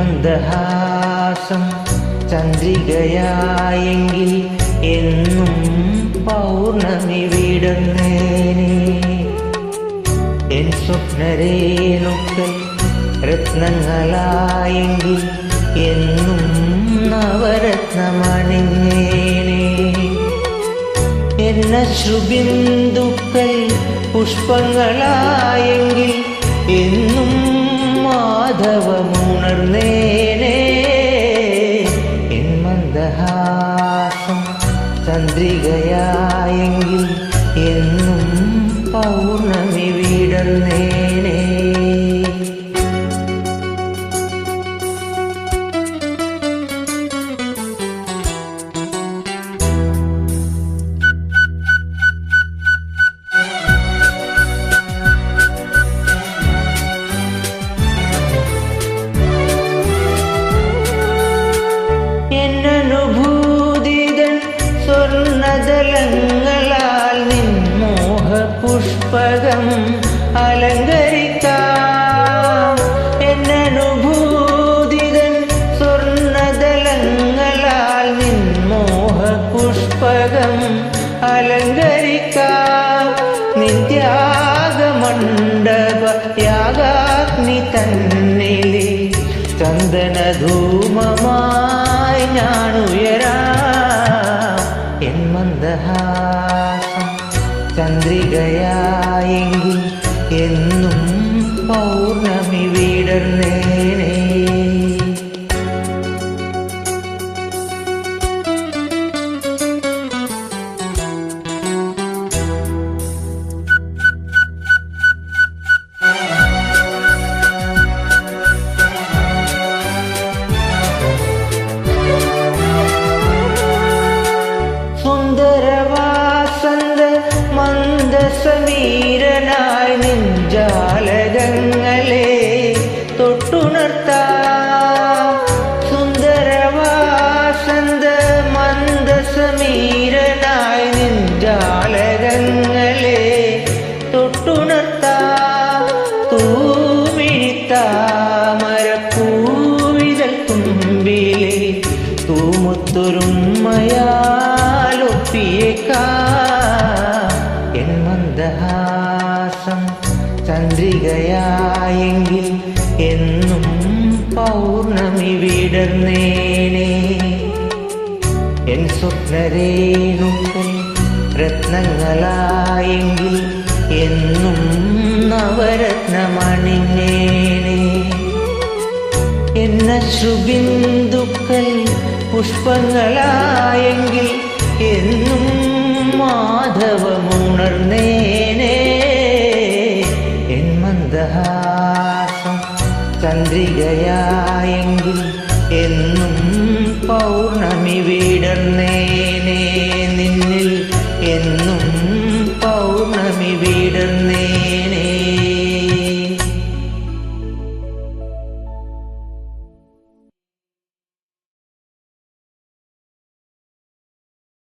മന്ദഹാസം ചന്ദ്രികയായെങ്കിൽ എന്നും പൗർണമി വിടന്നേനെ എൻ സ്വപ്നരേണുക്കൾ രത്നങ്ങളായെങ്കിൽ എന്നും നവരത്നമണിഞ്ഞേനെ. എന്ന ശ്രുബിന്ദുക്കൾ പുഷ്പങ്ങളായെങ്കിൽ എന്നും മാധവമുണർന്നേനെ. എൻ മന്ദഹാസം ചന്ദ്രികയായെങ്കിൽ എന്നും പൗർണമി വിടർന്നേനെ പുഷ്പകം അലങ്കരിക്കാം. എന്നനുഭൂതിതൻ സ്വർണദലങ്ങളാൽ നിൻമോഹ പുഷ്പകം അലങ്കരിക്കാം. നിത്യാഗമണ്ഡപ യാഗാഗ്നി തന്നിലി ചന്ദനധൂമമായി മന്ദസമീരനായി നെഞ്ചാലകങ്ങളെ തൊട്ടുണർത്താ സുന്ദരവാസന്ത മന്ദസമീരനായി നെഞ്ചാലകങ്ങളെ തൊട്ടുണർത്താം തൂമിഴിത്താമരപ്പൂവിതൽ തുമ്പിലെ തൂമുത്തൊരുമയാലൊപ്പിയേക്കാം ചന്ദ്രികയായെങ്കിൽ എന്നും പൗർണമി വിടർന്നേനെ. എൻ സ്വപ്നരേണുക്കൾ രത്നങ്ങളായെങ്കിൽ എന്നും നവരത്നമണിഞ്ഞേനെ. എന്ന ശ്രുബിന്ദുക്കൾ പുഷ്പങ്ങളായെങ്കിൽ ചന്ദ്രികയായെങ്കിൽ എന്നും പൗർണമി വിടർന്നേനെ